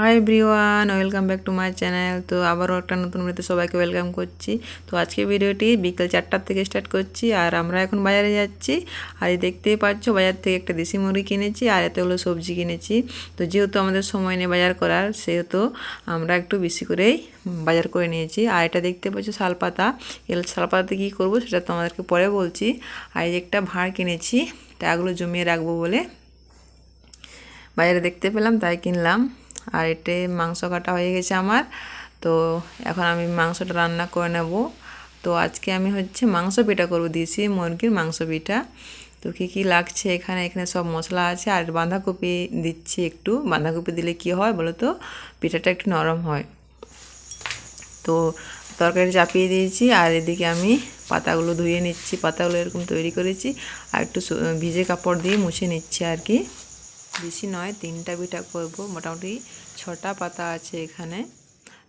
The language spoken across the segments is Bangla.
Hi everyone welcome back to my channel তো আবারও একটা নতুন ভিডিওতে সবাইকে ওয়েলকাম করছি। তো আজকে ভিডিওটি বিকেল চারটার থেকে স্টার্ট করছি আর আমরা এখন বাজারে যাচ্ছি। আর দেখতেই পাচ্ছ, বাজার থেকে একটা দেশি মুরগি কিনেছি আর এতগুলো সবজি কিনেছি। তো যেহেতু আমাদের সময় নেই বাজার করার, সেহেতু আমরা একটু বেশি করেই বাজার করে নিয়েছি। আর এটা দেখতে পাচ্ছ, শালপাতা। এল শালপাতাতে কী করব সেটা তোমাদেরকে পরে বলছি। আর একটা ভাঁড় কিনেছি টাকাগুলো জমিয়ে রাখব বলে বাজারে দেখতে পেলাম, তাই কিনলাম। আর এতে মাংস কাটা হয়ে গেছে আমার। তো এখন আমি মাংসটা রান্না করে নেব। তো আজকে আমি হচ্ছে মাংস পিঠা করব দিয়েছি, মুরগির মাংস পিঠা। তো কী কী লাগছে এখানে? এখানে সব মশলা আছে আর বাঁধাকপি দিচ্ছি একটু। বাঁধাকপি দিলে কি হয় বলো তো পিঠাটা একটু নরম হয়। তো তরকারি চাপিয়ে দিয়েছি আর এদিকে আমি পাতাগুলো ধুয়ে নিচ্ছি। পাতাগুলো এরকম তৈরি করেছি। আর একটু ভিজে কাপড় দিয়ে মুছে নিচ্ছি আর কি। বেশি নয়, তিনটা পিঠা করব। মোটামুটি ছটা পাতা আছে এখানে।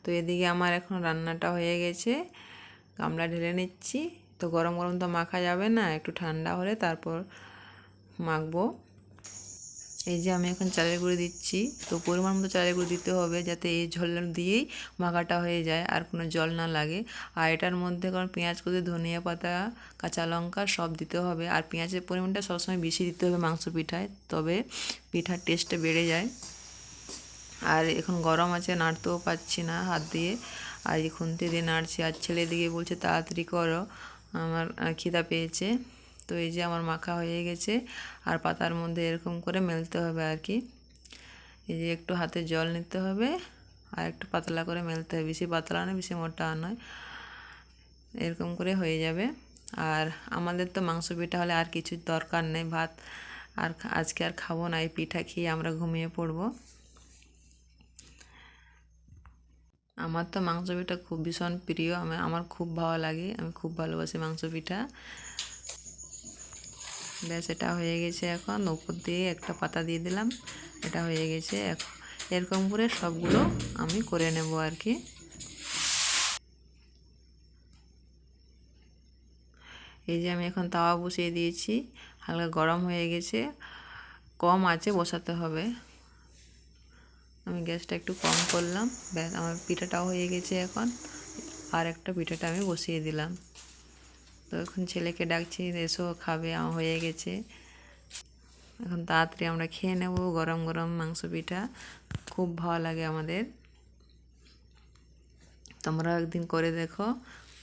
তো এদিকে আমার এখন রান্নাটা হয়ে গেছে। গামলা ঢেলে নিচ্ছি। তো গরম গরম তো মাখা যাবে না, একটু ঠান্ডা হলে তারপর মাখবো। এই যে আমি এখন চালের গুঁড়ি দিচ্ছি। তো পরিমাণ মতো চালের গুঁড়ি দিতে হবে যাতে এই ঝোল দিয়েই মাখাটা হয়ে যায় আর কোনো জল না লাগে। আর এটার মধ্যে কারণ পেঁয়াজ, কুচি, ধনিয়া পাতা, কাঁচা লঙ্কা সব দিতে হবে। আর পেঁয়াজের পরিমাণটা সবসময় বেশি দিতে হবে মাংস পিঠায়, তবে পিঠার টেস্টটা বেড়ে যায়। আর এখন গরম আছে, নাড়তেও পাচ্ছি না হাত দিয়ে। আর এই খুন্তি দিয়ে নাড়ছি। আর ছেলে দিকে বলছে, তাড়াতাড়ি করো। আমার খিদা পেয়েছে। তো এই যে আমার মাখা হয়ে গেছে আর পাতার মধ্যে এরকম করে মেলতে হবে আর কি। এই যে একটু হাতে জল নিতে হবে আর একটু পাতলা করে মেলতে হবে। বেশি পাতলা নয়, বেশি মোটা নয়। এরকম করে হয়ে যাবে। আর আমাদের তো মাংস পিঠা হলে আর কিছু দরকার নেই। ভাত আর আজকে আর খাব না, এই পিঠা খেয়ে আমরা ঘুমিয়ে পড়ব। আমার তো মাংস পিঠা খুব ভীষণ প্রিয়। আমি আমার খুব ভালো লাগে। আমি খুব ভালোবাসি মাংস পিঠা। ব্যাস, এটা হয়ে গেছে এখন। উপর দিয়ে একটা পাতা দিয়ে দিলাম। এটা হয়ে গেছে এখন এরকম করে সবগুলো আমি করে নেব আর কি। এই যে আমি এখন তাওয়া বসিয়ে দিয়েছি। হালকা গরম হয়ে গেছে। কম আছে, বসাতে হবে। আমি গ্যাসটা একটু কম করলাম। ব্যাস, আমার পিঠাটাও হয়ে গেছে এখন। আর একটা পিঠাটা আমি বসিয়ে দিলাম। তো এখন ছেলেকে ডাকছি, এসো, খাবে, আমার হয়ে গেছে। এখন তাড়াতাড়ি আমরা খেয়ে নেব গরম গরম মাংস পিঠা। খুব ভালো লাগে আমাদের। তোমরা একদিন করে দেখো,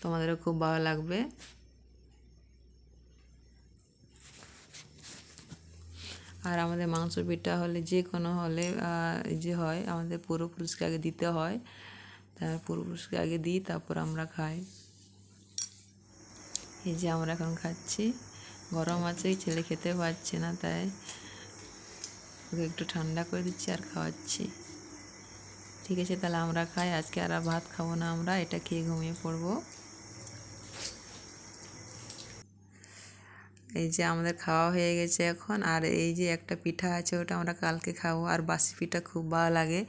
তোমাদেরও খুব ভালো লাগবে। আর আমাদের মাংস পিঠা হলে যে কোনো হলে যে হয়, আমাদের পূর্বপুরুষকে আগে দিতে হয়। তার পূর্বপুরুষকে আগে দিই, তারপর আমরা খাই। এই যে আমরা এখন খাচ্ছি। গরম আছে ছেলে খেতে পারছে না, তাই ওকে একটু ঠান্ডা করে দিচ্ছি আর খাওয়াচ্ছি। ঠিক আছে, তাহলে আমরা খাই। আজকে আর ভাত খাব না আমরা, এটা খেয়ে ঘুমিয়ে পড়ব। এই যে আমাদের খাওয়া হয়ে গেছে এখন, আর এই যে একটা পিঠা আছে, ওটা আমরা কালকে খাব। আর বাসি পিঠা খুব ভালো লাগে।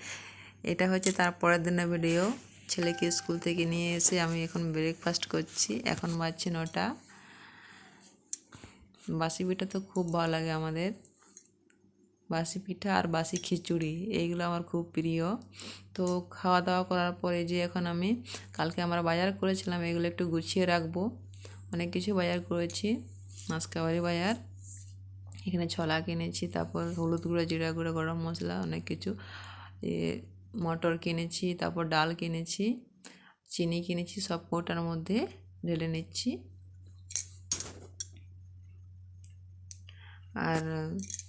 এটা হচ্ছে তার পরের দিনের ভিডিও। ছেলেকে স্কুল থেকে নিয়ে এসে আমি এখন ব্রেকফাস্ট করছি। এখন বাজছে নটা। বাসি পিঠা তো খুব ভালো লাগে আমাদের। বাসি পিঠা আর বাসি খিচুড়ি, এইগুলো আমার খুব প্রিয়। তো খাওয়া দাওয়া করার পরে যে এখন আমি কালকে আমরা বাজার করেছিলাম, এগুলো একটু গুছিয়ে রাখব। অনেক কিছু বাজার করেছি। মাসকাবারি বাজার, এখানে ছলা কিনেছি, তারপর হলুদ গুঁড়ো, জিরা গুঁড়ো, গরম মশলা, অনেক কিছু। মটর কিনেছি, তারপর ডাল কিনেছি, চিনি কিনেছি, সব কৌটার মধ্যে ঢেলে নিচ্ছি। আর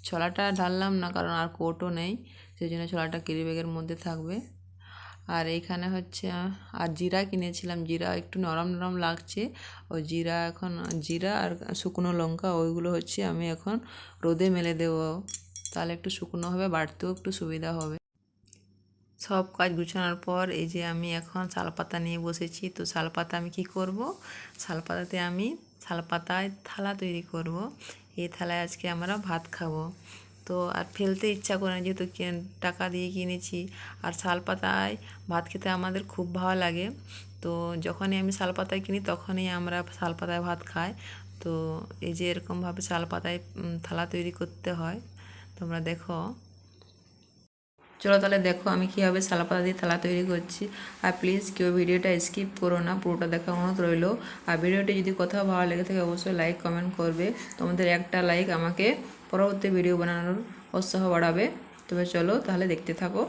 ছোলাটা ঢাললাম না, কারণ আর কোটও নেই সেই জন্য ছোলাটা কেরি ব্যাগের মধ্যে থাকবে। আর এইখানে হচ্ছে, আর জিরা কিনেছিলাম, জিরা একটু নরম নরম লাগছে। ও জিরা এখন, জিরা আর শুকনো লঙ্কা, ওইগুলো হচ্ছে আমি এখন রোদে মেলে দেব। তাহলে একটু শুকনো হবে, বাড়তেও একটু সুবিধা হবে। সব কাজ গুছানোর পর এই যে আমি এখন শালপাতা নিয়ে বসেছি। তো শালপাতা আমি কি করব? শালপাতাতে আমি শালপাতায় থালা তৈরি করব। এই থালায় আজকে আমরা ভাত খাব। তো আর ফেলতে ইচ্ছা করে না, যেহেতু টাকা দিয়ে কিনেছি। আর শাল পাতায় ভাত খেতে আমাদের খুব ভালো লাগে। তো যখনই আমি শাল পাতায় কিনি, তখনই আমরা শাল পাতায় ভাত খাই। তো এই যে এরকমভাবে শাল পাতায় থালা তৈরি করতে হয়। তোমরা দেখো। চলো তাহলে দেখো আমি কীভাবে সালাপাতা দিয়ে থালা তৈরি করছি। আর প্লিজ কেউ ভিডিওটা স্কিপ করো না, পুরোটা দেখা অনুরোধ রইল। আর ভিডিওটি যদি কোথাও ভালো লেগে থাকে, অবশ্যই লাইক কমেন্ট করবে। তোমাদের একটা লাইক আমাকে পরবর্তী ভিডিও বানানোর উৎসাহ বাড়াবে। তবে চলো তাহলে দেখতে থাকো।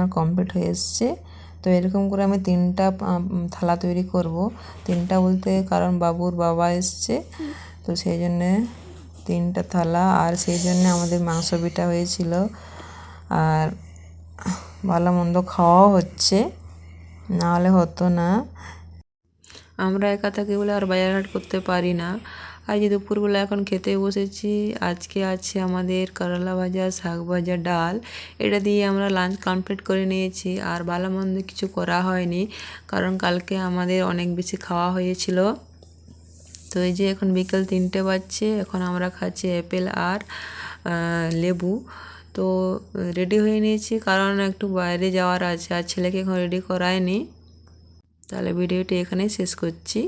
আমার কমপ্লিট হয়ে এসছে। তো এরকম করে আমি তিনটা থালা তৈরি করব। তিনটা বলতে কারণ বাবুর বাবা এসছে। তো সেই জন্যে তিনটা থালা আর সেই জন্যে আমাদের মাংস বিটা হয়েছিল। আর ভালো মন্দ খাওয়াও হচ্ছে। না হলে হতো না। আমরা একা থাকি বলে আর বাজারহাট করতে পারি না। যে দুপুরবেলা এখন খেতে বসেছি। আজকে আছে আমাদের করলা ভাজা, শাক ভাজা, ডাল। এটা দিয়ে আমরা লাঞ্চ কমপ্লিট করে নিয়েছি। আর ভালো মন্দ কিছু করা হয়নি, কারণ কালকে আমাদের অনেক বেশি খাওয়া হয়েছিল। তো এই যে এখন বিকেল তিনটে বাজছে, এখন আমরা খাচ্ছি অ্যাপেল আর লেবু। তো রেডি হয়ে নিয়েছি, কারণ একটু বাইরে যাওয়ার আছে, আর ছেলেকে এখন রেডি করায়নি। তাহলে ভিডিওটি এখানেই শেষ করছি।